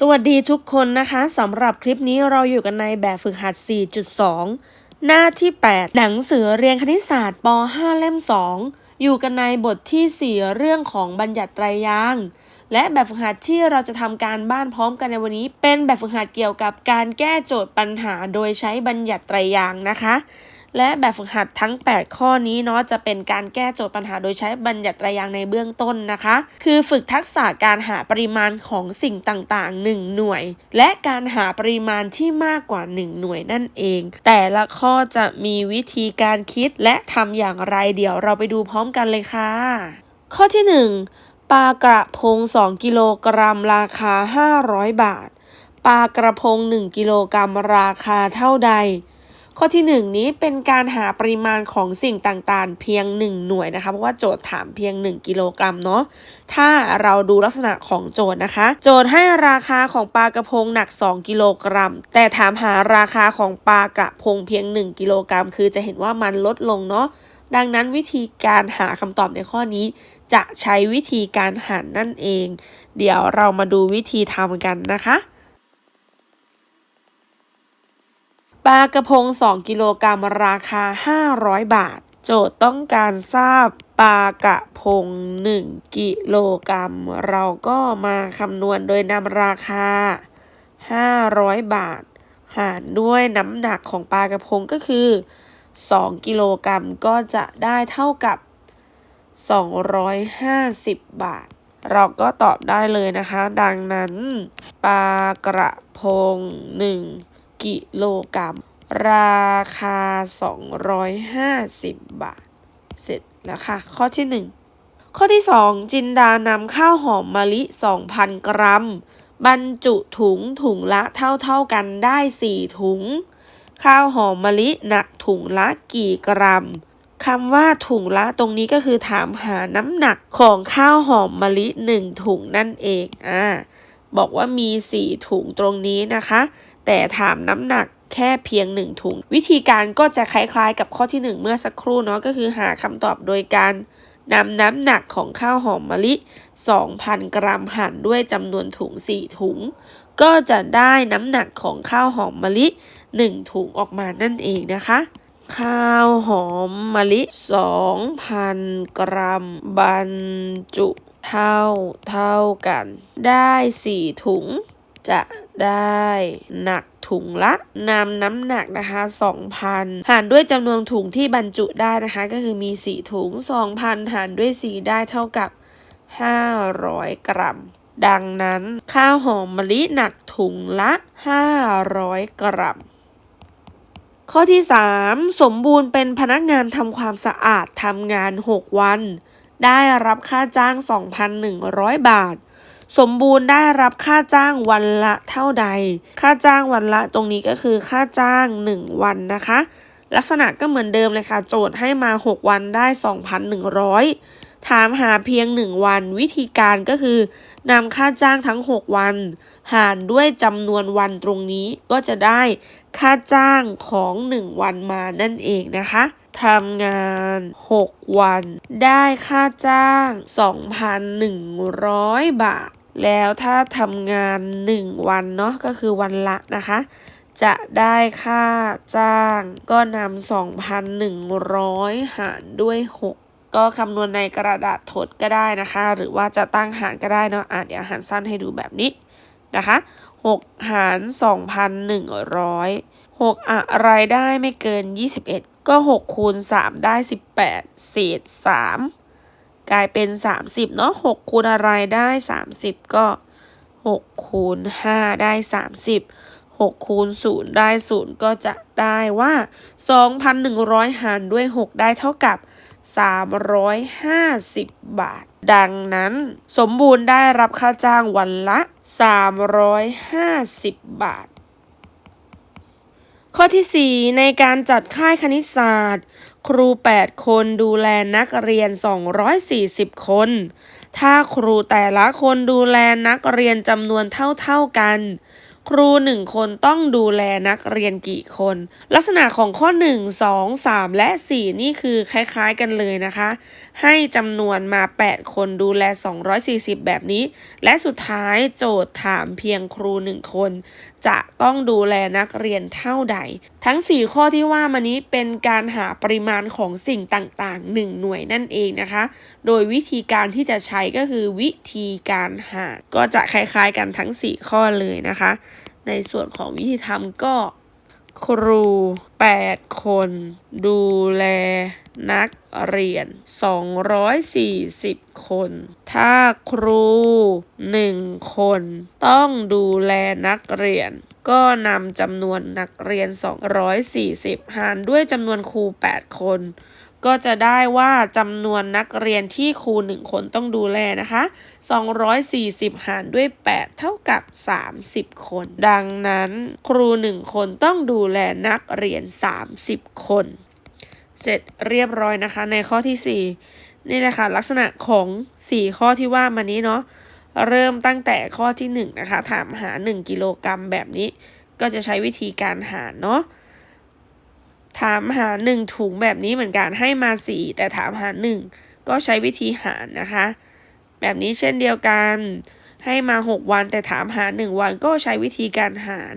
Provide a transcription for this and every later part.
สวัสดีทุกคนนะคะสำหรับคลิปนี้เราอยู่กันในแบบฝึกหัด 4.2 หน้าที่ 8 หนังสือเรียนคณิตศาสตร์ป .5 เล่ม 2 อยู่กันในบทที่ 4 เรื่องของบัญญัติไตรยางค์และแบบฝึกหัดที่เราจะทำการบ้านพร้อมกันในวันนี้ เป็นแบบฝึกหัดเกี่ยวกับการแก้โจทย์ปัญหาโดยใช้บัญญัติไตรยางค์นะคะ และแบบฝึกหัดทั้ง 8 ข้อนี้เนาะจะเป็นการแก้โจทย์ปัญหาโดยใช้บัญญัติตรยางในเบื้องต้นนะคะ คือฝึกทักษะการหาปริมาณของสิ่งต่างๆ 1 หน่วย และการหาปริมาณที่มากกว่า 1 หน่วยนั่นเอง แต่ละข้อจะมีวิธีการคิดและทำอย่างไรเดี๋ยวเราไปดูพร้อมกันเลยค่ะ ข้อที่ 1 ปลากระพง 2 กิโลกรัมราคา 500 บาท ปลากระพง 1 กิโลกรัมราคาเท่าใด ข้อที่ 1 นี้เป็นการหาปริมาณของสิ่งต่างๆ เพียง 1 หน่วยนะคะ เพราะว่าโจทย์ถามเพียง 1 กิโลกรัมเนาะถ้าเราดูลักษณะของโจทย์นะคะ โจทย์ให้ราคาของปลากระพงหนัก 2 กิโลกรัม แต่ถามหาราคาของปลากระพงเพียง 1 กิโลกรัม คือจะเห็นว่ามันลดลงเนาะดังนั้นวิธีการหาคำตอบในข้อนี้ จะใช้วิธีการหารนั่นเอง เดี๋ยวเรามาดูวิธีทำกันนะคะ ปลากระพง 2 กิโลกรัมราคา 500 บาท โจทย์ต้องการทราบปลากระพง 1 กิโลกรัม เราก็มาคำนวณโดยนำราคา 500 บาท หารด้วยน้ำหนักของปลากระพงก็คือ 2 กิโลกรัมก็จะได้เท่ากับ 250 บาท เราก็ตอบได้เลยนะคะ ดังนั้นปลากระพง 1 กิโลกรัม ราคา 250 บาท เสร็จแล้วค่ะ ข้อที่ 1 ข้อที่ 2 จินดานำข้าวหอมมะลิ 2,000 กรัม บรรจุถุงถุงละเท่าๆกันได้ 4 ถุง ข้าวหอมมะลิหนักถุงละกี่กรัมคำว่าถุงละตรงนี้ก็คือถามหาน้ำหนักของข้าวหอมมะลิ 1 ถุงนั่นเอง อ่า บอกว่ามี 4 ถุงตรงนี้นะคะ แต่ถามน้ำหนักแค่เพียง 1 ถุง วิธีการก็จะคล้ายๆ กับข้อที่ 1 เมื่อสักครู่เนาะก็คือหาคำตอบโดยการนำน้ำหนักของข้าวหอมมะลิ 2,000 กรัมหารด้วยจำนวนถุง 4 ถุง ก็จะได้น้ำหนักของข้าวหอมมะลิ 1 ถุงออกมานั่นเองนะคะ ข้าวหอมมะลิ 2,000 กรัมบรรจุเท่าเท่ากัน ได้ 4 ถุง จะได้หนักถุงละนำน้ำหนักนะคะ 2,000 หารด้วยจำนวนถุงที่บรรจุได้นะคะ ก็คือมี 4 ถุง 2,000 หารด้วย 4 ได้เท่ากับ 500 กรัม ดังนั้นข้าวหอมมะลิหนักถุงละ 500 กรัมข้อที่ 3 สมบูรณ์เป็นพนักงานทำความสะอาดทำงาน 6 วัน ได้รับค่าจ้าง 2,100 บาท สมบูรณ์ได้รับค่าจ้างวันละเท่าใด ค่าจ้างวันละตรงนี้ก็คือค่าจ้าง 1 วันนะคะ ลักษณะก็เหมือนเดิมเลยค่ะ โจทย์ให้มา 6 วันได้ 2,100 ถามหาเพียง 1 วัน วิธีการก็คือนำค่าจ้างทั้ง 6 วัน หารด้วยจำนวนวันตรงนี้ก็จะได้ค่าจ้างของ 1 วันมานั่นเองนะคะทำงาน 6 วัน ได้ค่าจ้าง 2,100 บาท แล้วถ้าทำงาน 1 วันเนาะก็คือวันละนะคะ จะได้ค่าจ้างก็นำ2,100 หารด้วย 6 ก็คำนวณในกระดาษทดก็ได้นะคะ หรือว่าจะตั้งหารก็ได้เนาะอะเดี๋ยวหารสั้นให้ดูแบบนี้นะคะ 6 หาร 2,100 6 อะไรได้ไม่เกิน 21 ก็ 6 คูณ 3 ได้ 18 เศษ 3 กลายเป็น 30 เนาะ6คูณอะไรได้ 30 ก็ 6 คูณ 5 ได้ 30 6 คูณ 0 ได้ 0 ก็จะได้ว่า 2,100 หารด้วย 6 ได้เท่ากับ 350 บาท ดังนั้น สมบูรณ์ได้รับค่าจ้างวันละ 350 บาท ข้อที่ 4 ในการจัดค่ายคณิตศาสตร์ ครู 8 คนดูแลนักเรียน 240 คน ถ้าครูแต่ละคนดูแลนักเรียนจำนวนเท่าๆกัน ครูหนึ่งคนต้องดูแลนักเรียนกี่คน ลักษณะของข้อ 1 2 3 และ 4 นี่คือคล้ายๆกันเลยนะคะ ให้จำนวนมา 8 คนดูแล 240 แบบนี้ และสุดท้ายโจทย์ถามเพียงครู 1 คน จะต้องดูแลนักเรียนเท่าใด ทั้ง 4 ข้อที่ว่ามานี้เป็นการหาปริมาณของสิ่งต่างๆ 1 หน่วยนั่นเองนะคะ โดยวิธีการที่จะใช้ก็คือวิธีการหา ก็จะคล้ายๆกันทั้ง 4 ข้อเลยนะคะ ในส่วนของวิธีทำก็ ครู 8 คน ดูแลนัก เรียน 240 คน ถ้าครู 1 คน ต้องดูแลนักเรียน ก็นำจำนวนนักเรียน 240 หารด้วยจำนวนครู 8 คนก็จะได้ว่าจำนวนนักเรียนที่ครู 1 คนต้องดูแลนะคะ 240 หารด้วย 8 เท่ากับ 30 คน ดังนั้น ครู 1 คนต้องดูแลนักเรียน 30 คน เสร็จเรียบร้อยนะคะ ในข้อที่ 4 นี่แหละค่ะลักษณะของ 4 ข้อที่ว่ามานี้เนาะเริ่มตั้งแต่ข้อที่1นะคะถามหา 1 กิโลกรัมแบบนี้ ก็จะใช้วิธีการหารเนาะถามหา 1 ถุงแบบนี้เหมือนกันให้มา 4 แต่ถามหา 1 ก็ใช้วิธีหารนะคะ แบบนี้เช่นเดียวกันให้มา 6 วันแต่ถามหา 1 วันก็ใช้วิธีการหาร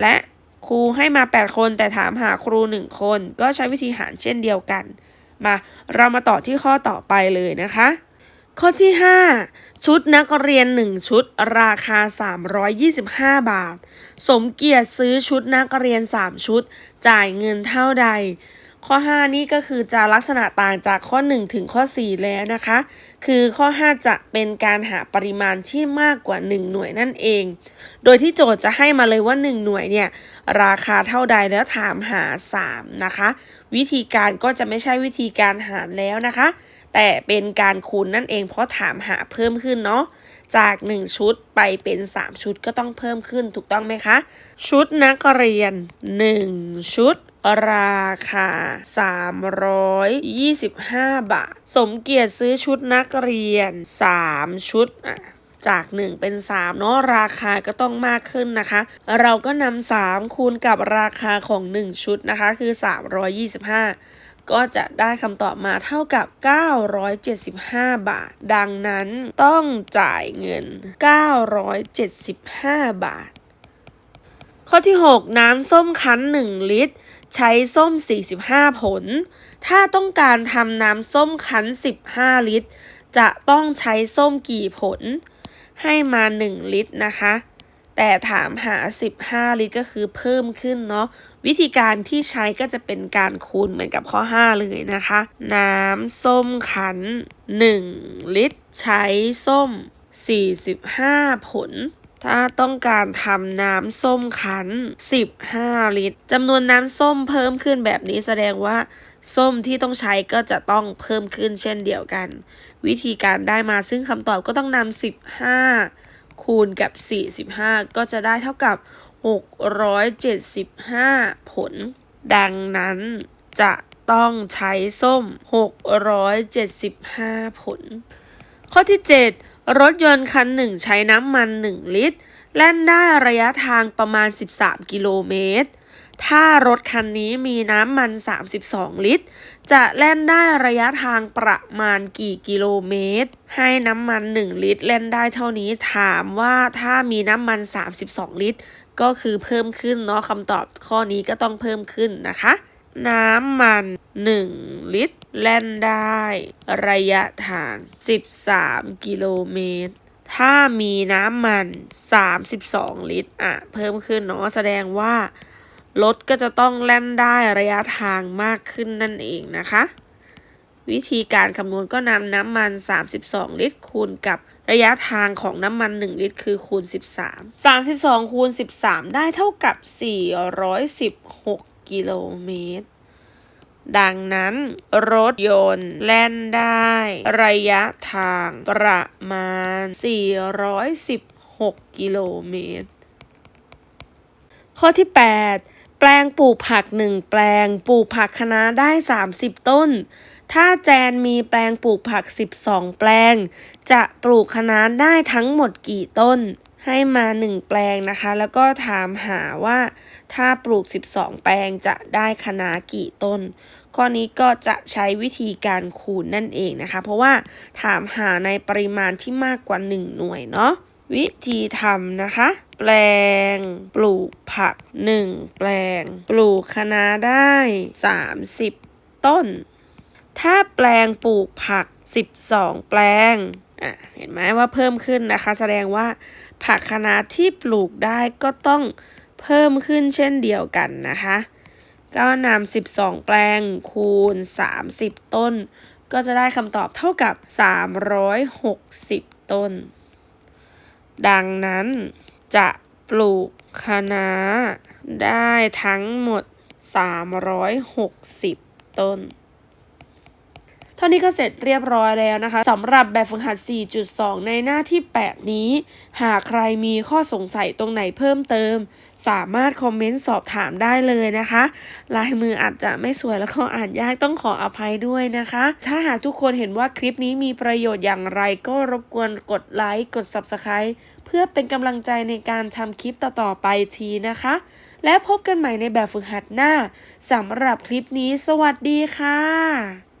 และ ครูให้มา 8 คนแต่ถามหาครู 1 คน ก็ใช้วิธีหารเช่นเดียวกัน มาเรามาต่อที่ข้อต่อไปเลยนะคะ ข้อที่ 5 ชุดนักเรียน 1 ชุดราคา 325 บาท สมเกียรติซื้อชุดนักเรียน 3 ชุด จ่ายเงินเท่าใด ข้อ 5 นี่ก็คือจะลักษณะต่างจากข้อ 1 ถึงข้อ 4 แล้วนะคะ คือข้อ 5 จะเป็นการหาปริมาณที่มากกว่า 1 หน่วยนั่นเอง โดยที่โจทย์จะให้มาเลยว่า 1 หน่วยเนี่ยราคาเท่าใดแล้วถามหา 3 นะคะ วิธีการก็จะไม่ใช่วิธีการหารแล้วนะคะ แต่เป็นการคูณนั่นเองเพราะถามหาเพิ่มขึ้นเนาะจาก 1 ชุดไปเป็น 3 ชุดก็ต้องเพิ่มขึ้นถูกต้องไหมคะ ชุดนักเรียน 1 ชุด ราคา 325 บาท สมเกียรติซื้อชุดนักเรียน 3 ชุดอะจาก 1 เป็น 3 เนาะราคาก็ต้องมากขึ้นนะคะ เราก็นำ3คูณกับราคาของ 1 ชุดนะคะคือ 325 ก็จะได้คำตอบมาเท่ากับ 975 บาท ดังนั้นต้องจ่ายเงิน 975 บาท ข้อที่ 6 น้ำส้มคั้น 1 ลิตร ใช้ส้ม 45 ผล ถ้าต้องการทำน้ำส้มคั้น 15 ลิตร จะต้องใช้ส้มกี่ผล ให้มา 1 ลิตรนะคะ แต่ถามหา 15 ลิตรก็คือเพิ่มขึ้นเนาะ วิธีการที่ใช้ก็จะเป็นการคูณเหมือนกับข้อ 5 เลยนะคะ น้ำส้มคั้น 1 ลิตร ใช้ส้ม 45 ผล ถ้าต้องการทำน้ำส้มคั้น 15 ลิตรจำนวนน้ำส้มเพิ่มขึ้นแบบนี้แสดงว่า ส้มที่ต้องใช้ก็จะต้องเพิ่มขึ้นเช่นเดียวกัน วิธีการได้มาซึ่งคำตอบก็ต้องนำ15 คูณกับ 45 ก็จะได้เท่ากับ 675 ผล ดังนั้นจะต้องใช้ส้ม 675 ผล ข้อที่ 7 รถยนต์คันหนึ่งใช้น้ำมัน 1 ลิตร แล่นได้ระยะทางประมาณ 13 กิโลเมตร ถ้ารถคันนี้มีน้ำมัน 32 ลิตร จะแล่นได้ระยะทางประมาณกี่กิโลเมตร ให้น้ำมัน 1 ลิตร แล่นได้เท่านี้ ถามว่าถ้ามีน้ำมัน 32 ลิตร ก็คือเพิ่มขึ้นเนาะคำตอบข้อนี้ก็ต้องเพิ่มขึ้นนะคะ น้ำมัน 1 ลิตร แล่นได้ ระยะทาง 13 กิโลเมตร ถ้ามีน้ำมัน 32 ลิตร อะ เพิ่มขึ้นเนาะแสดงว่ารถก็จะต้องแล่นได้ระยะทางมากขึ้นนั่นเองนะคะ วิธีการคำนวณก็นำน้ำมัน 32 ลิตร คูณกับระยะทางของน้ำมัน 1 ลิตร คือคูณ 13 32 คูณ 13 ได้เท่ากับ 416 กิโลเมตร ดังนั้น รถยนต์แล่นได้ ระยะทางประมาณ 416 กิโลเมตร ข้อที่ 8แปลงปลูกผัก1แปลงปลูกผักคะน้าได้ 30 ต้น ถ้าแจนมีแปลงปลูกผัก 12 แปลง จะปลูกคะน้าได้ทั้งหมดกี่ต้น ให้มา1แปลงนะคะ แล้วก็ถามหาว่าถ้าปลูก 12 แปลงจะได้คะนากี่ต้น ข้อนี้ก็จะใช้วิธีการคูณนั่นเองนะคะ เพราะว่าถามหาในปริมาณที่มากกว่า 1 หน่วยเนาะวิธีทำนะคะ แปลง ปลูกผัก 1 แปลง ปลูกคะน้าได้ 30 ต้น ถ้าแปลงปลูกผัก 12 แปลง อะเห็นไหมว่าเพิ่มขึ้นนะคะ แสดงว่าผักคะน้าที่ปลูกได้ก็ต้องเพิ่มขึ้นเช่นเดียวกันนะคะก็นำ12 แปลงคูณ 30 ต้น ก็จะได้คำตอบเท่ากับ 360 ต้น ดังนั้นจะปลูกคะน้าได้ทั้งหมด 360 ต้น เท่านี้ก็เสร็จเรียบร้อยแล้วนะคะสำหรับแบบฝึกหัด 4.2 ในหน้าที่ 8 นี้ หากใครมีข้อสงสัยตรงไหนเพิ่มเติม สามารถคอมเมนต์สอบถามได้เลยนะคะ ลายมืออาจจะไม่สวยแล้วก็อ่านยากต้องขออภัยด้วยนะคะ ถ้าหากทุกคนเห็นว่าคลิปนี้มีประโยชน์อย่างไรก็รบกวนกดไลค์กด Subscribe เพื่อเป็นกำลังใจในการทำคลิปต่อๆไปทีนะคะ และพบกันใหม่ในแบบฝึกหัดหน้าสำหรับคลิปนี้สวัสดีค่ะ